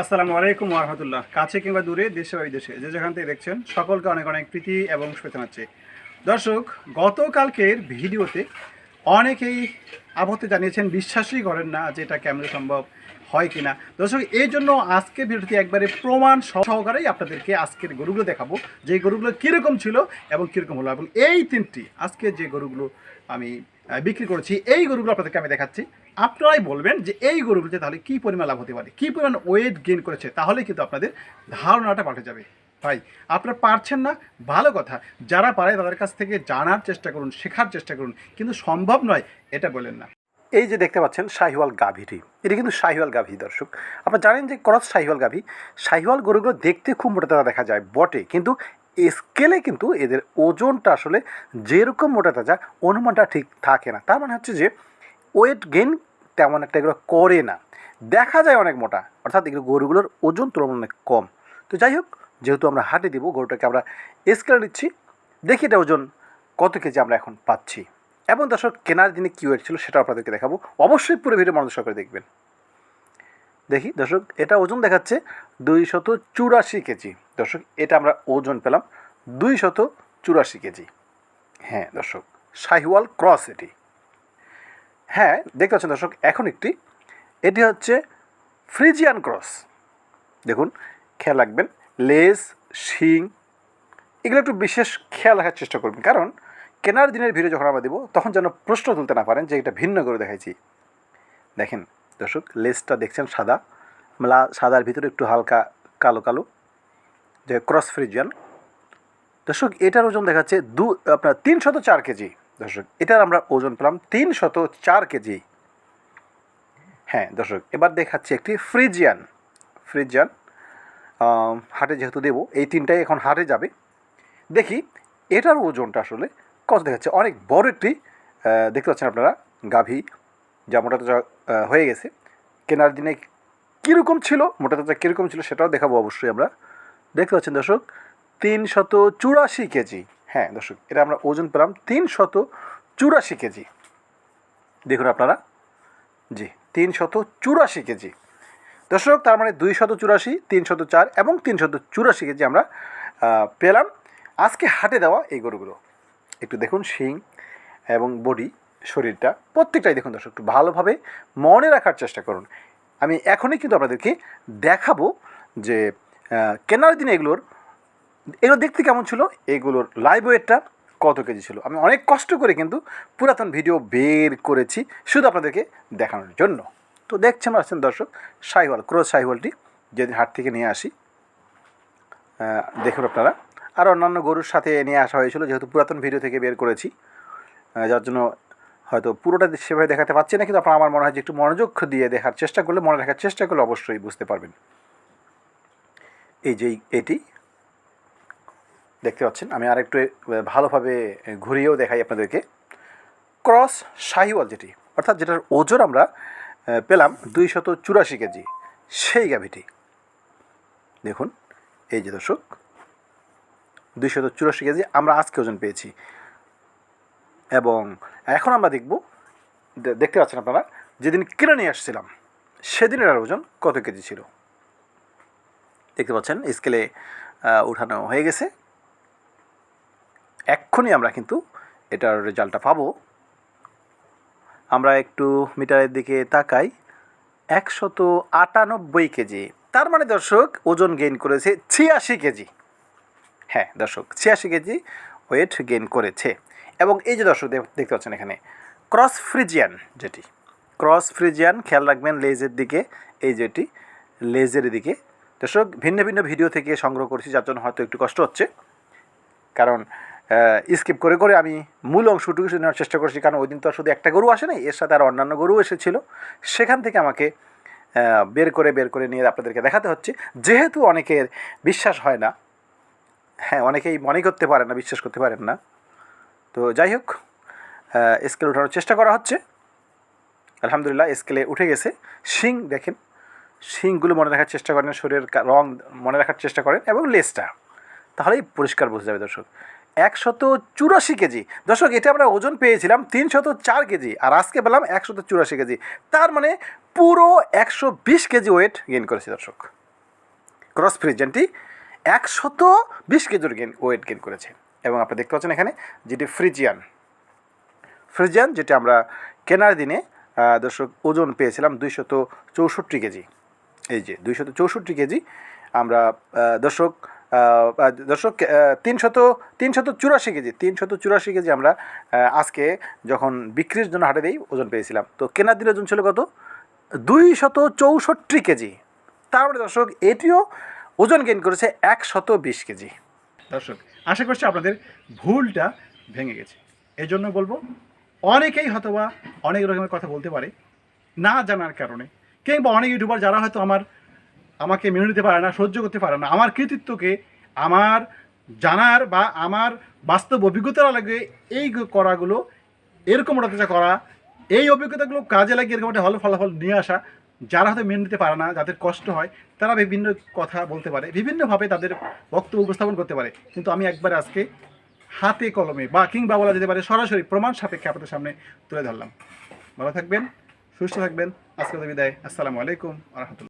আসসালামু আলাইকুম রহমতুল্লাহ। কাছে কিংবা দূরে, দেশে বা বিদেশে, যে যেখান থেকে দেখছেন, সকলকে অনেক অনেক প্রীতি এবং শুভেচ্ছা দর্শক, গতকালকের ভিডিওতে অনেকেই আপত্তি জানিয়েছেন, বিশ্বাসই করেন না যে এটা কেমন সম্ভব হয় কিনা। দর্শক, এই জন্য আজকে ভিডিওতে একবারে প্রমাণ সহকারেই আপনাদেরকে আজকের গরুগুলো দেখাবো। যে গরুগুলো কীরকম ছিল এবং কীরকম হলো। এবং এই তিনটি, আজকে যে গরুগুলো আমি বিক্রি করেছি, এই গরুগুলো আপনাদেরকে আমি দেখাচ্ছি। আপনারাই বলবেন যে এই গরুগুলোতে তাহলে কী পরিমাণ লাভ হতে পারে, কী পরিমাণ ওয়েট গেইন করেছে তাহলে কিন্তু আপনাদের ধারণাটা পাল্টে যাবে। ভাই আপনারা পারছেন না, ভালো কথা। যারা পারে তাদের কাছ থেকে জানার চেষ্টা করুন, শেখার চেষ্টা করুন, কিন্তু সম্ভব নয় এটা বলেন না। এই যে দেখতে পাচ্ছেন শাহিওয়াল গাভীটি, এটা কিন্তু শাহিওয়াল গাভী দর্শক। আপনারা জানেন যে ক্রস শাহিওয়াল গাভী, শাহিওয়াল গরুগুলো দেখতে খুব মোটা দেখা যায়, বটে, কিন্তু স্কেলে কিন্তু এদের ওজনটা আসলে যেরকম মোটা তাজা, অনুমানটা ঠিক থাকে না। তার মানে হচ্ছে যে ওয়েট গেইন তেমন একটা এগুলো করে না। দেখা যায় অনেক মোটা, অর্থাৎ এগুলো গরুগুলোর ওজন তুলনামূলক কম। তো যাই হোক যেহেতু আমরা হাটে দিব গরুটাকে আমরা স্কেলে নিচ্ছি। দেখি এটা ওজন কত কেজি আমরা এখন পাচ্ছি। এবং দর্শক, কেনার দিনে কী ওয়েট ছিল সেটা আপনাদেরকে দেখাবো। অবশ্যই পুরো ভিডিও মনোযোগ সহকারে দেখবেন। দেখি, দর্শক, এটা ওজন দেখাচ্ছে দুই শত চুরাশি কেজি। দর্শক, এটা আমরা ওজন পেলাম দুই শত চুরাশি কেজি। হ্যাঁ দর্শক, শাহিওয়াল ক্রস এটি। হ্যাঁ দেখতে পাচ্ছেন দর্শক, এখন একটি, এটি হচ্ছে ফ্রিজিয়ান ক্রস। দেখুন, খেয়াল রাখবেন। লেজ, শিং, এগুলো একটু বিশেষ খেয়াল রাখার চেষ্টা করবেন। কারণ কেনার দিনের ভিডিও যখন আমরা দেবো, তখন যেন প্রশ্ন তুলতে না পারেন যে এটা ভিন্ন করে দেখাইছি। দেখেন, দর্শক, লেজটা দেখছেন সাদা লা সাদার ভিতরে একটু হালকা কালো কালো, যে ক্রস ফ্রিজিয়ান। দর্শক, এটার ওজন দেখাচ্ছে দু, আপনার তিন শত চার কেজি। দর্শক, এটার আমরা ওজন পেলাম তিন শত চার কেজি। হ্যাঁ দর্শক, এবার দেখাচ্ছি একটি ফ্রিজিয়ান। ফ্রিজিয়ান হাটে যেহেতু দেবো, এই তিনটাই এখন হাটে যাবে। দেখি, এটার ওজনটা আসলে কত দেখাচ্ছে? অনেক বড় একটি দেখতে পাচ্ছেন আপনারা, গাভী। যা মোটা তাজা হয়ে গেছে। কেনার দিনে কীরকম ছিল, মোটা তাজা কীরকম ছিল সেটাও দেখাবো অবশ্যই আমরা। দেখতে পাচ্ছেন দর্শক, তিন শত চুরাশি কেজি। হ্যাঁ দর্শক, এটা আমরা ওজন পেলাম তিন শত চুরাশি কেজি। দেখুন আপনারা। জি, তিন শত চুরাশি কেজি। দর্শক, তার মানে দুই শত চুরাশি তিন শত চার এবং তিন শত চুরাশি কেজি আমরা পেলাম, আজকে হাটে দেওয়া এই গরুগুলো। একটু দেখুন শিং এবং বডি, শরীরটা, প্রত্যেকটাই দেখুন দর্শক, একটু ভালোভাবে মনে রাখার চেষ্টা করুন। আমি এখনই কিন্তু আপনাদেরকে দেখাবো যে কেনার দিনে এগুলোর, এগুলো দেখতে কেমন ছিল, এগুলোর লাইভ ওয়েটটা কত কেজি ছিল। আমি অনেক কষ্ট করে কিন্তু পুরাতন ভিডিও বের করেছি, শুধু আপনাদেরকে দেখানোর জন্য। তো দেখছেন আসছেন দর্শক সাইওয়াল ক্রোজ সাইওয়ালটি যেদিন হাট থেকে নিয়ে আসি। দেখুন আপনারা। আর অন্যান্য গরুর সাথে নিয়ে আসা হয়েছিল, যেহেতু পুরাতন ভিডিও থেকে বের করেছি। যার জন্য হয়তো পুরোটা সেভাবে দেখাতে পারছি না, কিন্তু আপনার আমার মনে হয় যে একটু মনোযোগ দিয়ে দেখার চেষ্টা করলে, মনে রাখার চেষ্টা করলে অবশ্যই বুঝতে পারবেন। এই যে এটি, দেখতে পাচ্ছেন, আমি আরেকটু ভালোভাবে ঘুরিয়েও দেখাই আপনাদেরকে। ক্রস শাহিওয়াল যেটি, অর্থাৎ যেটার ওজন আমরা পেলাম দুই শত চুরাশি কেজি। সেই গাভিটি। দেখুন, এই যে দর্শক দুই শত চুরাশি কেজি আমরা আজকে ওজন পেয়েছি। এবং এখন আমরা দেখব দেখতে পাচ্ছেন আপনারা, যেদিন কিনে নিয়ে আসছিলাম, সেদিনের আর ওজন কত কেজি ছিল। দেখতে পাচ্ছেন, স্কেলে উঠানো হয়ে গেছে। এক্ষুনি আমরা কিন্তু এটার রেজাল্টটা পাবো। আমরা একটু মিটারের দিকে তাকাই। একশত আটানব্বই কেজি। তার মানে দর্শক, ওজন গেইন করেছে ছিয়াশি কেজি। হ্যাঁ দর্শক, ছিয়াশি কেজি ওয়েট গেইন করেছে। এবং এই যে দর্শক দেখতে পাচ্ছেন এখানে ক্রস ফ্রিজিয়ান যেটি। ক্রস ফ্রিজিয়ান খেয়াল রাখবেন লেজের দিকে, এই যেটি, লেজের দিকে। দর্শক, ভিন্ন ভিন্ন ভিডিও থেকে সংগ্রহ করেছি, যার জন্য হয়তো একটু কষ্ট হচ্ছে। কারণ স্কিপ করে করে আমি মূল অংশটুকু নেওয়ার চেষ্টা করছি, কারণ ওই দিন তো আর শুধু একটা গরু আসে নাই এর সাথে আর অন্যান্য গরু এসেছিল। সেখান থেকে আমাকে বের করে বের করে নিয়ে আপনাদেরকে দেখাতে হচ্ছে। যেহেতু অনেকের বিশ্বাস হয় না হ্যাঁ অনেকেই মনে করতে পারেন না, বিশ্বাস করতে পারেন না। তো যাই হোক স্কেল ওঠানোর চেষ্টা করা হচ্ছে। আলহামদুলিল্লাহ স্কেলে উঠে গেছে। শিং দেখেন, শিংগুলো মনে রাখার চেষ্টা করেন, শরীরের রং মনে রাখার চেষ্টা করেন, এবং লেজটা। তাহলেই পরিষ্কার বোঝা যাবে দর্শক। একশত চুরাশি কেজি। দর্শক, এটা আমরা ওজন পেয়েছিলাম তিনশত চার কেজি আর আজকে পেলাম একশত চুরাশি কেজি। তার মানে পুরো একশো বিশ কেজি ওয়েট গেইন করেছি দর্শক। ক্রস ফ্রিজিয়ানটি একশত বিশ কেজির গেন ওয়েট গেন করেছে। এবং আপনি দেখতে পাচ্ছেন এখানে যেটি ফ্রিজিয়ান। ফ্রিজিয়ান যেটা আমরা কেনার দিনে দর্শক, ওজন পেয়েছিলাম দুইশত চৌষট্টি কেজি। এই যে দুইশত চৌষট্টি কেজি আমরা দর্শক দর্শক তিনশত তিনশত চুরাশি কেজি, তিনশত চুরাশি কেজি আমরা আজকে যখন বিক্রির জন্য হাটে দিই, ওজন পেয়েছিলাম। তো কেনার দিনে ওজন ছিল কত? দুইশত চৌষট্টি কেজি। তারপরে দর্শক, এটিও ওজন গেইন করেছে একশত বিশ কেজি। দর্শক, আশা করছি আপনাদের ভুলটা ভেঙে গেছে। এই জন্য বলব, অনেকেই হয়তোবা অনেক রকমের কথা বলতে পারে, না জানার কারণে, কিংবা অনেক ইউটিউবার যারা হয়তো আমার আমাকে মেনে নিতে পারে না, সহ্য করতে পারে না। আমার কৃতিত্বকে, আমার জানার বা আমার বাস্তব অভিজ্ঞতা লাগে এই করাগুলো, এরকম ওটাতে করা, এই অভিজ্ঞতাগুলো কাজে লাগিয়ে এরকম একটা ভালো ফলাফল নিয়ে আসা, যারা হয়তো মেনে নিতে পারে না, যাদের কষ্ট হয়, তারা বিভিন্ন কথা বলতে পারে, বিভিন্নভাবে তাদের বক্তব্য উপস্থাপন করতে পারে। কিন্তু আমি একবার আজকে হাতে কলমে বা কিংবা বলা যেতে পারে সরাসরি প্রমাণ সাপেক্ষে আপনাদের সামনে তুলে ধরলাম। ভালো থাকবেন, সুস্থ থাকবেন আজকে বিদায়। আসসালামু আলাইকুম রহমতুল্লাহ